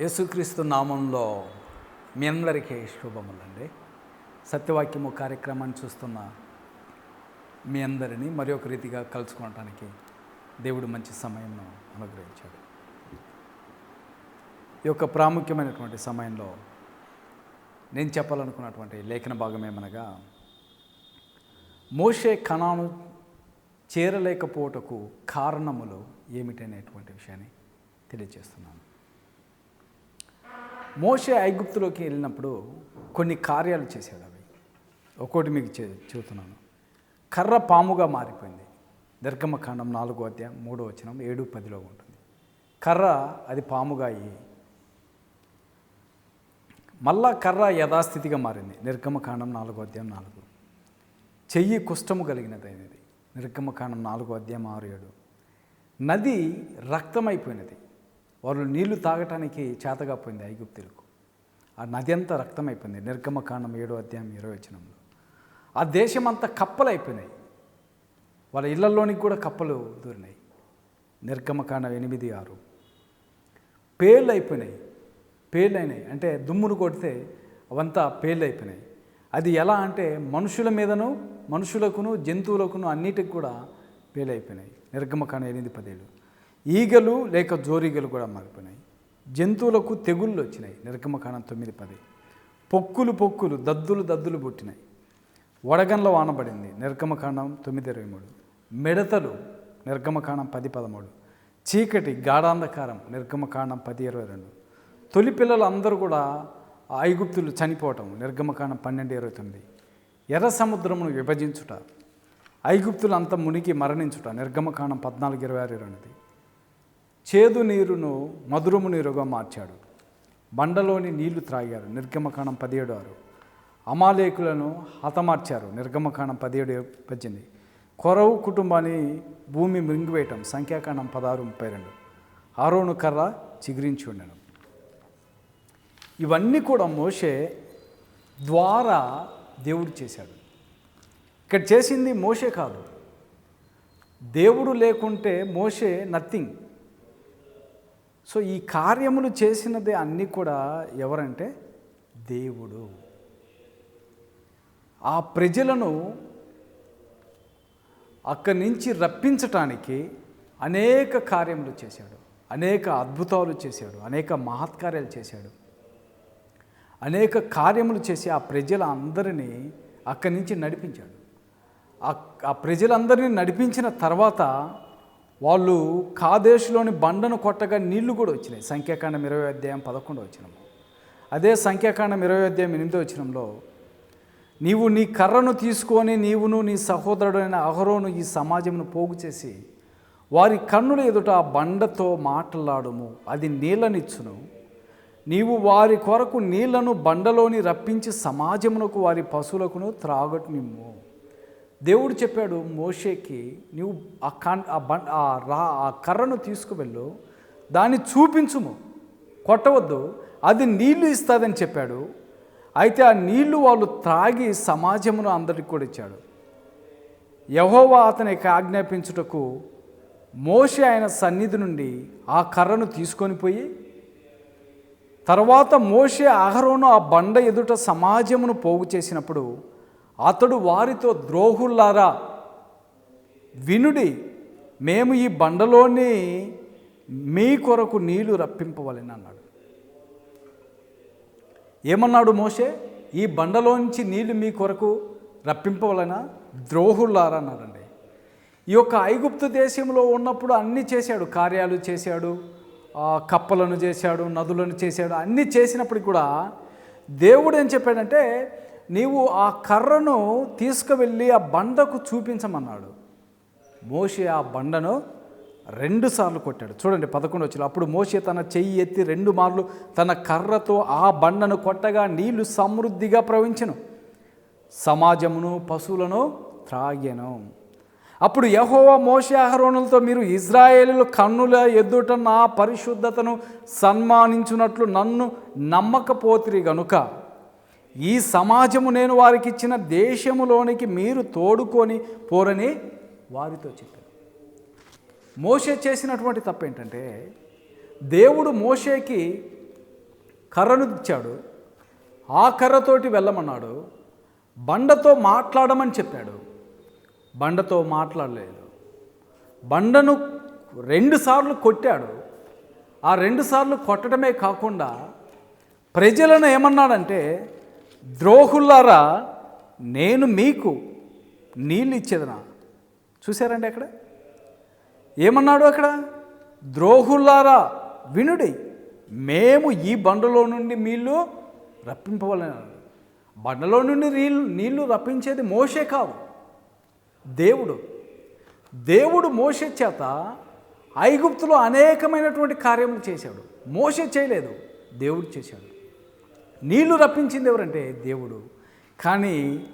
యేసుక్రీస్తు నామంలో మీ అందరికీ శుభములండి. సత్యవాక్యము కార్యక్రమాన్ని చూస్తున్న మీ అందరినీ మరి ఒక రీతిగా కలుసుకోవటానికి దేవుడు మంచి సమయంను అనుగ్రహించాడు. ఈ యొక్క ప్రాముఖ్యమైనటువంటి సమయంలో నేను చెప్పాలనుకున్నటువంటి లేఖన భాగం ఏమనగా మోషే కణాను చేరలేకపోవటకు కారణములు ఏమిటనేటువంటి విషయాన్ని తెలియజేస్తున్నాను. మోసే ఐగుప్తులోకి వెళ్ళినప్పుడు కొన్ని కార్యాలు చేశాడు అవి. ఒక్కోటి మీకు చే చెబుతున్నాను. కర్ర పాముగా మారిపోయింది. నిర్గమకాండం నాలుగో అధ్యాయం మూడో వచనం ఏడు పదిలో ఉంటుంది. కర్ర అది పాముగా అయ్యి మళ్ళా కర్ర యథాస్థితిగా మారింది. నిర్గమకాండం నాలుగో అధ్యాయం నాలుగు. చెయ్యి కుష్టము కలిగినదైనది. నిర్గమకాండం నాలుగో అధ్యాయం ఆరు ఏడు. నది రక్తమైపోయినది. వాళ్ళు నీళ్ళు తాగటానికి చేతగా పోయింది ఐగుప్తులకు. ఆ నది అంతా రక్తమైపోయింది. నిర్గమకాండం ఏడో అధ్యాయం ఇరవై వచనంలో. ఆ దేశం అంతా కప్పలు అయిపోయినాయి వాళ్ళ ఇళ్ళలోనికి కూడా కప్పలు దూరినాయి. నిర్గమకాండం ఎనిమిది ఆరు. పేర్లు అయిపోయినాయి పేర్లు అయినాయి అంటే దుమ్మును కొడితే అవంతా పేర్లు అయిపోయినాయి అది ఎలా అంటే మనుషుల మీదను మనుషులకును జంతువులకును అన్నిటికి కూడా పేలైపోయినాయి అయిపోయినాయి నిర్గమకాండం ఎనిమిది పదేళ్ళు ఈగలు లేక జోరీగలు కూడా మారిపోయినాయి. జంతువులకు తెగుళ్ళు వచ్చినాయి. నిర్గమకాండం తొమ్మిది పది. పొక్కులు పొక్కులు దద్దులు దద్దులు పుట్టినాయి. వడగండ్ల వానబడింది నిర్గమకాండం తొమ్మిది ఇరవై మూడు. మిడతలు నిర్గమకాండం పది పదమూడు. చీకటి గాఢాంధకారం నిర్గమకాండం పది ఇరవై రెండు. తొలి పిల్లలు అందరూ కూడా ఐగుప్తులు చనిపోవటం నిర్గమకాండం పన్నెండు ఇరవై తొమ్మిది. ఎర్ర సముద్రమును విభజించుట ఐగుప్తులు అంత మునిగి మరణించుట నిర్గమకాండం పద్నాలుగు ఇరవై ఆరు ఇరవై ఎనిమిది. చేదు నీరును మధురము నీరుగా మార్చాడు. బండలోని నీళ్ళు త్రాగారు. నిర్గమకాండం పదిహేడు ఆరు. అమాలేకులను హతమార్చారు. నిర్గమకాండం పదిహేడు పద్దెనిమిది. కొరవు కుటుంబాన్ని భూమి మింగివేయటం. సంఖ్యాకాండం పదహారు ముప్పై రెండు ఆరోను కర్ర చిగురించి ఉండడం ఇవన్నీ కూడా మోషే ద్వారా దేవుడు చేశాడు. ఇక్కడ చేసింది మోషే కాదు. దేవుడు లేకుంటే మోషే నథింగ్. సో ఈ కార్యములు చేసినది అన్నీ కూడా ఎవరంటే దేవుడు. ఆ ప్రజలను అక్కడి నుంచి రప్పించటానికి అనేక కార్యములు చేశాడు. అనేక అద్భుతాలు చేశాడు. అనేక మహత్కార్యాలు చేశాడు. అనేక కార్యములు చేసి ఆ ప్రజల అందరినీ అక్కడి నుంచి నడిపించాడు. ఆ ఆ ప్రజలందరినీ నడిపించిన తర్వాత వాళ్ళు కాదేశులోని బండను కొట్టగా నీళ్ళు కూడా వచ్చినాయి. సంఖ్యాకాండం ఇరవై అధ్యాయం పదకొండు వచ్చినము అదే సంఖ్యాకాండం ఇరవై అధ్యాయం ఎనిమిదో వచ్చినంలో నీవు నీ కర్రను తీసుకొని నీవును నీ సహోదరుడైన అహరోను ఈ సమాజమును పోగు చేసి వారి కన్నుల ఎదుట ఆ బండతో మాట్లాడుము అది నీళ్ళనిచ్చును. నీవు వారి కొరకు నీళ్ళను బండలోని రప్పించి సమాజమునకు వారి పశువులకును త్రాగటునిమ్ము దేవుడు చెప్పాడు మోషేకి నీవు ఆ కన్ ఆ బం ఆ రా ఆ కర్రను తీసుకువెళ్ళు దాన్ని చూపించుము కొట్టవద్దు అది నీళ్ళు ఇస్తుందని చెప్పాడు. అయితే ఆ నీళ్ళు వాళ్ళు త్రాగి సమాజమును అందరికి కూడా ఇచ్చాడు. యహోవా అతనికి ఆజ్ఞాపించుటకు మోషే ఆయన సన్నిధి నుండి ఆ కర్రను తీసుకొని పోయి తర్వాత మోషే అహరోను ఆ బండ ఎదుట సమాజమును పోగు చేసినప్పుడు అతడు వారితో ద్రోహుల్లారా? వినుడి మేము ఈ బండలోని మీ కొరకు నీళ్ళు రప్పింపవలని అన్నాడు. ఏమన్నాడు మోషే? ఈ బండలోంచి నీళ్ళు మీ కొరకు రప్పింపవలన? ద్రోహుల్లారా అన్నాడండి. ఈ యొక్క ఐగుప్తు దేశంలో ఉన్నప్పుడు అన్నీ చేశాడు. కార్యాలు చేశాడు కప్పలను చేశాడు నదులను చేశాడు అన్నీ చేసినప్పుడు కూడా దేవుడు ఏం చెప్పాడంటే నీవు ఆ కర్రను తీసుకువెళ్ళి ఆ బండకు చూపించమన్నాడు. మోషే ఆ బండను రెండు సార్లు కొట్టాడు. చూడండి పదకొండు వచ్చిన అప్పుడు మోషే తన చెయ్యి ఎత్తి రెండు మార్లు తన కర్రతో ఆ బండను కొట్టగా నీళ్ళు సమృద్ధిగా ప్రవహించను. సమాజమును పశువులను త్రాగెను. అప్పుడు యహోవా మోషే అహరోనులతో మీరు ఇజ్రాయేలీలు కన్నుల ఎదుట నా పరిశుద్ధతను సన్మానించున్నట్లు నన్ను నమ్మకపోతిరి గనుక ఈ సమాజము నేను వారికి ఇచ్చిన దేశములోనికి మీరు తోడుకొని పోరని వారితో చెప్పాను. మోషే చేసినటువంటి తప్పు ఏంటంటే దేవుడు మోషేకి కర్రను ఇచ్చాడు ఆ కర్రతోటి వెళ్ళమన్నాడు బండతో మాట్లాడమని చెప్పాడు. బండతో మాట్లాడలేదు. బండను రెండుసార్లు కొట్టాడు. ఆ రెండుసార్లు కొట్టడమే కాకుండా ప్రజలను ఏమన్నాడంటే ద్రోహులారా నేను మీకు నీళ్ళు ఇచ్చేదనా? చూశారండి అక్కడ? ఏమన్నాడు అక్కడ? ద్రోహులారా వినుడి మేము ఈ బండలో నుండి నీళ్ళు రప్పింపవలని. బండలో నుండి నీళ్ళు నీళ్ళు రప్పించేది మోసే కావు దేవుడు. దేవుడు మోసే చేత ఐగుప్తులో అనేకమైనటువంటి కార్యములు చేశాడు. మోసే చేయలేదు దేవుడు చేశాడు. నీళ్ళు రప్పించింది ఎవరంటే దేవుడు. కానీ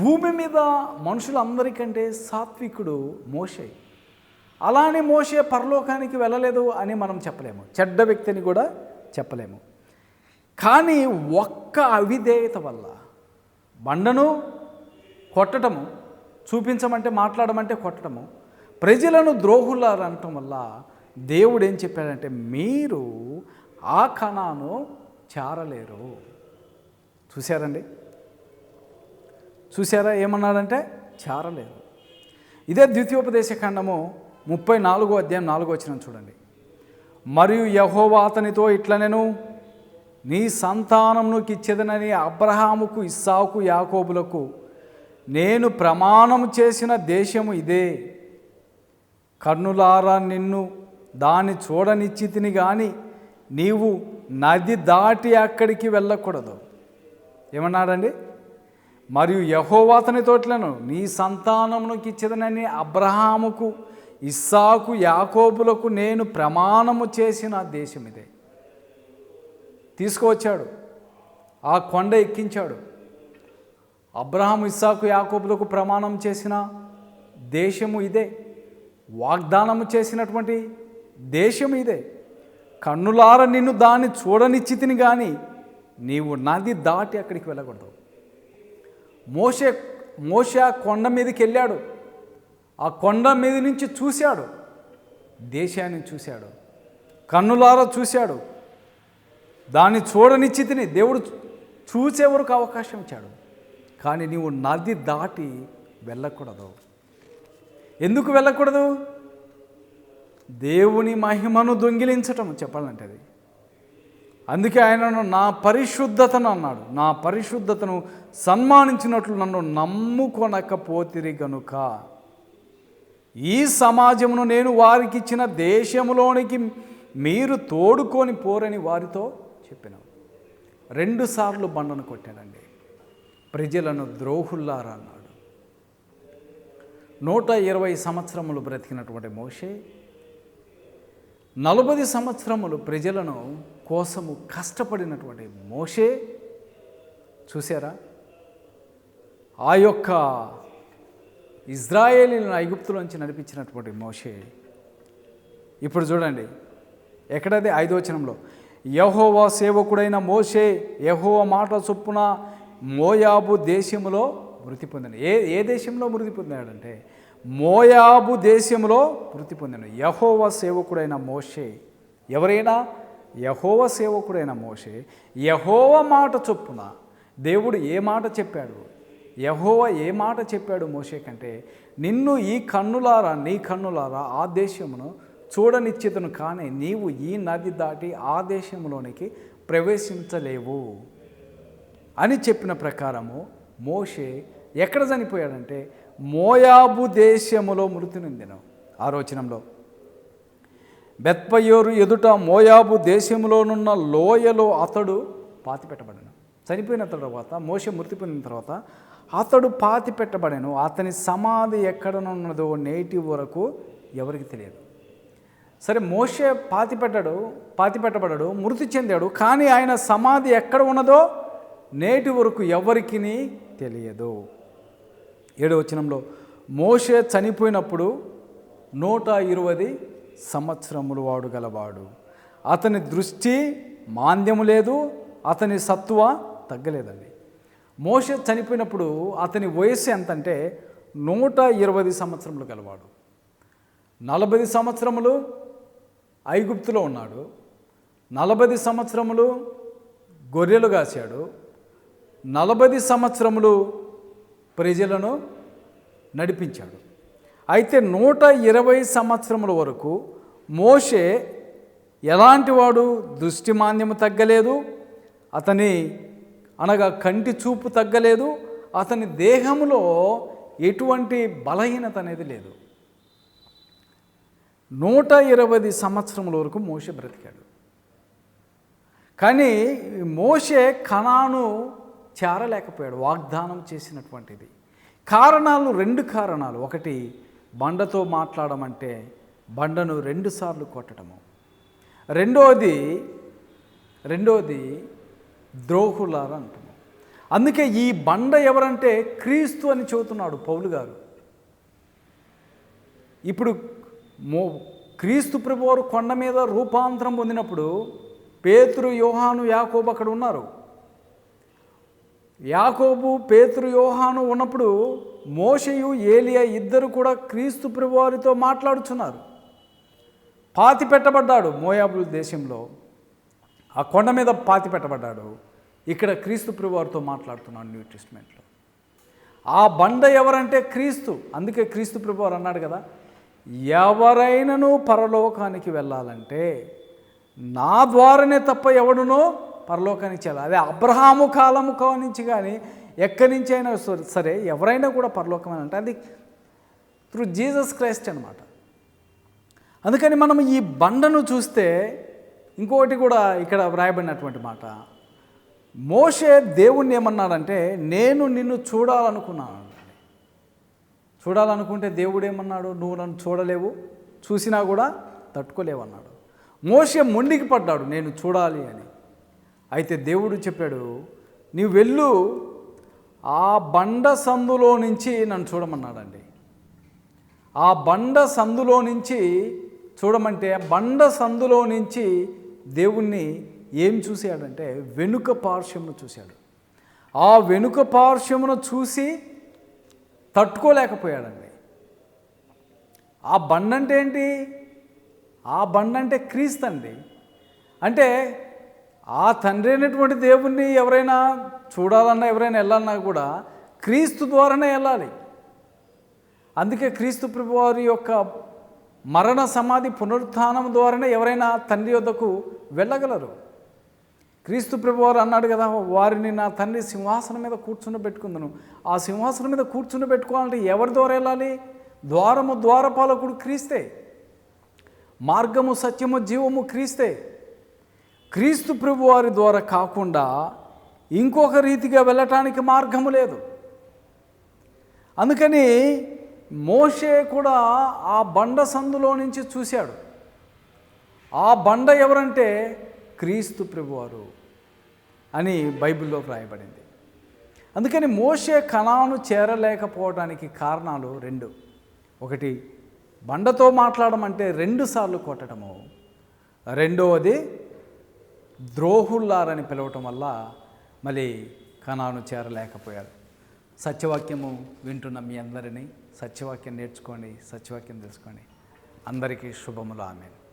భూమి మీద మనుషులందరికంటే సాత్వికుడు మోషే. అలానే మోసే పరలోకానికి వెళ్ళలేదు అని మనం చెప్పలేము. చెడ్డ వ్యక్తిని కూడా చెప్పలేము. కానీ ఒక్క అవిధేయత వల్ల బండను కొట్టటము చూపించమంటే మాట్లాడమంటే కొట్టడము ప్రజలను ద్రోహులారనటం వల్ల దేవుడు ఏం చెప్పాడంటే మీరు ఆ కణాను చారలేరు. చూశారండి? చూసారా ఏమన్నాడంటే చేరలేరు. ఇదే ద్వితీయోపదేశ ఖండము ముప్పై నాలుగో అధ్యాయం నాలుగో వచ్చిన చూడండి. మరియు యహోవా అతనితో ఇట్లనెను నీ సంతానంను ఇచ్చేదనని అబ్రహాముకు ఇస్సాకు యాకోబులకు నేను ప్రమాణం చేసిన దేశము ఇదే. కర్ణులారా నిన్ను దాన్ని చూడనిచ్చి తిని కానీ నీవు నది దాటి అక్కడికి వెళ్ళకూడదు. ఏమన్నాడండి? మరియు యహోవాతని తోట్లను నీ సంతానమునకు ఇచ్చేదనని అబ్రహాముకు ఇస్సాకు యాకోబులకు నేను ప్రమాణము చేసిన దేశం ఇదే. తీసుకువచ్చాడు. ఆ కొండ ఎక్కించాడు. అబ్రహాం ఇస్సాకు యాకోబులకు ప్రమాణం చేసిన దేశము ఇదే. వాగ్దానము చేసినటువంటి దేశం ఇదే. కన్నులార నిన్ను దాన్ని చూడనిచ్చితిని కానీ నీవు నది దాటి అక్కడికి వెళ్ళకూడదు. మోసే మోసే ఆ కొండ మీదకి వెళ్ళాడు. ఆ కొండ మీద నుంచి చూశాడు. దేశాన్ని చూశాడు. కన్నులారా చూశాడు. దాన్ని చూడనిచ్చి తిని దేవుడు చూసే వరకు అవకాశం ఇచ్చాడు. కానీ నీవు నది దాటి వెళ్ళకూడదు. ఎందుకు వెళ్ళకూడదు? దేవుని మహిమను దొంగిలించటం చెప్పాలంటే అది అందుకే ఆయనను నా పరిశుద్ధతను అన్నాడు. నా పరిశుద్ధతను సన్మానించినట్లు నన్ను నమ్ముకొనకపోతిరి గనుక. ఈ సమాజమును నేను వారికి ఇచ్చిన దేశంలోనికి మీరు తోడుకొని పోరని వారితో చెప్పిన. రెండుసార్లు బండను కొట్టాడండి. ప్రజలను ద్రోహుల్లారా అన్నాడు. నూట ఇరవై సంవత్సరములు బ్రతికినటువంటి మోషే నలభై సంవత్సరములు ప్రజలను కోసము కష్టపడినటువంటి మోషే చూసారా ఆ యొక్క ఇజ్రాయేలీలను ఐగుప్తులోంచి నడిపించినటువంటి మోషే. ఇప్పుడు చూడండి ఎక్కడది? ఐదోచనంలో యహోవ యహోవా సేవకుడైన మోషే యహోవ మాట చొప్పున మోయాబు దేశంలో మృతి పొందాడు ఏ ఏ దేశంలో మృతి పొందాడంటే మోయాబు దేశంలో మృతి పొందాను. యహోవ సేవకుడైన మోషే. ఎవరైనా? యహోవ సేవకుడైన మోషే. యహోవ మాట చొప్పున దేవుడు ఏ మాట చెప్పాడు? యహోవ ఏ మాట చెప్పాడు మోషే కంటే నిన్ను ఈ కన్నులారా నీ కన్నులారా ఆ దేశమును చూడనిచ్చితను కానీ నీవు ఈ నది దాటి ఆ దేశంలోనికి ప్రవేశించలేవు అని చెప్పిన ప్రకారము మోషే ఎక్కడ చనిపోయాడంటే మోయాబు దేశములో మృతి నొందెను. ఆరోచనంలో బెత్పయోరు ఎదుట మోయాబు దేశంలోనున్న లోయలో అతడు పాతి పెట్టబడను చనిపోయిన తర్వాత మోస మృతి పొందిన తర్వాత అతడు పాతి పెట్టబడెను అతని సమాధి ఎక్కడనున్నదో నేటి వరకు ఎవరికి తెలియదు. సరే మోసే పాతి పెట్టాడు పాతి పెట్టబడడు మృతి చెందాడు కానీ ఆయన సమాధి ఎక్కడ ఉన్నదో నేటి వరకు ఎవరికి తెలియదు. ఏడో వచనంలో మోషే చనిపోయినప్పుడు నూట ఇరవై సంవత్సరములు వాడు గలవాడు. అతని దృష్టి మాంద్యము లేదు అతని సత్తువ తగ్గలేదండి. మోషే చనిపోయినప్పుడు అతని వయస్సు ఎంతంటే నూట ఇరవై సంవత్సరములు గలవాడు. నలభై సంవత్సరములు ఐగుప్తులో ఉన్నాడు. నలభై సంవత్సరములు గొర్రెలు కాశాడు. నలభై సంవత్సరములు ప్రజలను నడిపించాడు. అయితే నూట ఇరవై సంవత్సరముల వరకు మోషే ఎలాంటివాడు దృష్టిమాంద్యము తగ్గలేదు. అతని అనగా కంటి చూపు తగ్గలేదు. అతని దేహంలో ఎటువంటి బలహీనత అనేది లేదు. నూట ఇరవై సంవత్సరముల వరకు మోషే బ్రతికాడు. కానీ మోషే కణాను చేరలేకపోయాడు వాగ్దానం చేసినటువంటిది. కారణాలు రెండు కారణాలు. ఒకటి బండతో మాట్లాడమంటే బండను రెండుసార్లు కొట్టడము. రెండోది రెండోది ద్రోహులారు అంటున్నాం. అందుకే ఈ బండ ఎవరంటే క్రీస్తు అని చెబుతున్నాడు పౌలు గారు. ఇప్పుడు మో క్రీస్తు ప్రభువారు కొండ మీద రూపాంతరం పొందినప్పుడు పేతురు యోహాను యాకోబు అక్కడ ఉన్నారు. యాకోబు పేతురు యోహాను ఉన్నప్పుడు మోషయు ఏలియా ఇద్దరు కూడా క్రీస్తు ప్రభువారితో మాట్లాడుచున్నారు. పాతి పెట్టబడ్డాడు మోయాబు దేశంలో. ఆ కొండ మీద పాతి పెట్టబడ్డాడు. ఇక్కడ క్రీస్తు ప్రభువారితో మాట్లాడుతున్నాడు న్యూ టెస్ట్మెంట్లో. ఆ బండ ఎవరంటే క్రీస్తు? అందుకే క్రీస్తు ప్రభువారు అన్నాడు కదా ఎవరైనను పరలోకానికి వెళ్ళాలంటే నా ద్వారానే తప్ప ఎవడునో పరలోకానికి చేయాలి. అదే అబ్రహాము కాలము నుంచి కానీ ఎక్కడి నుంచి అయినా సరే- సరే ఎవరైనా కూడా పరలోకం అని అంటే అది త్రూ జీసస్ క్రైస్ట్ అనమాట అందుకని మనం ఈ బండను చూస్తే ఇంకోటి కూడా ఇక్కడ వ్రాయబడినటువంటి మాట. మోషే దేవుణ్ణి ఏమన్నాడంటే నేను నిన్ను చూడాలనుకున్నాను. చూడాలనుకుంటే దేవుడు ఏమన్నాడు? నువ్వు నన్ను చూడలేవు చూసినా కూడా తట్టుకోలేవు అన్నాడు. మోషే మొండికి పడ్డాడు నేను చూడాలి అని. అయితే దేవుడు చెప్పాడు నీవు వెళ్ళు ఆ బండ సందులో నుంచి నన్ను చూడమన్నాడండి. ఆ బండ సందులో నుంచి చూడమంటే బండ సందులో నుంచి దేవుణ్ణి ఏం చూశాడంటే వెనుక పార్శ్వమును చూశాడు. ఆ వెనుక పార్శ్వమును చూసి తట్టుకోలేకపోయాడండి. ఆ బండ అంటే ఏంటి? ఆ బండ అంటే క్రీస్తు అండి అంటే ఆ తండ్రి అయినటువంటి దేవుణ్ణి ఎవరైనా చూడాలన్నా ఎవరైనా వెళ్ళాలన్నా కూడా క్రీస్తు ద్వారానే వెళ్ళాలి. అందుకే క్రీస్తు ప్రభు వారి యొక్క మరణ సమాధి పునరుత్థానం ద్వారానే ఎవరైనా తండ్రి వద్దకు వెళ్ళగలరు. క్రీస్తు ప్రభు వారు అన్నాడు కదా వారిని నా తండ్రి సింహాసనం మీద కూర్చుని పెట్టుకుందను. ఆ సింహాసనం మీద కూర్చుని పెట్టుకోవాలంటే ఎవరి ద్వారా వెళ్ళాలి? ద్వారము ద్వారపాలకుడు క్రీస్తే. మార్గము సత్యము జీవము క్రీస్తే. క్రీస్తు ప్రభువారి ద్వారా కాకుండా ఇంకొక రీతిగా వెళ్ళటానికి మార్గము లేదు. అందుకని మోషే కూడా ఆ బండ సందులో నుంచి చూశాడు. ఆ బండ ఎవరంటే క్రీస్తు ప్రభువారు అని బైబిల్లో రాయబడింది అందుకని మోషే కణాను చేరలేకపోవడానికి కారణాలు రెండు. ఒకటి బండతో మాట్లాడమంటే రెండుసార్లు కొట్టడము. రెండవది ద్రోహుల్లారని పిలవటం వల్ల మళ్ళీ కణాను చేరలేకపోయారు. సత్యవాక్యము వింటున్న మీ అందరినీ సత్యవాక్యం నేర్చుకోండి సత్యవాక్యం తెలుసుకోండి. అందరికీ శుభములు. ఆమెను.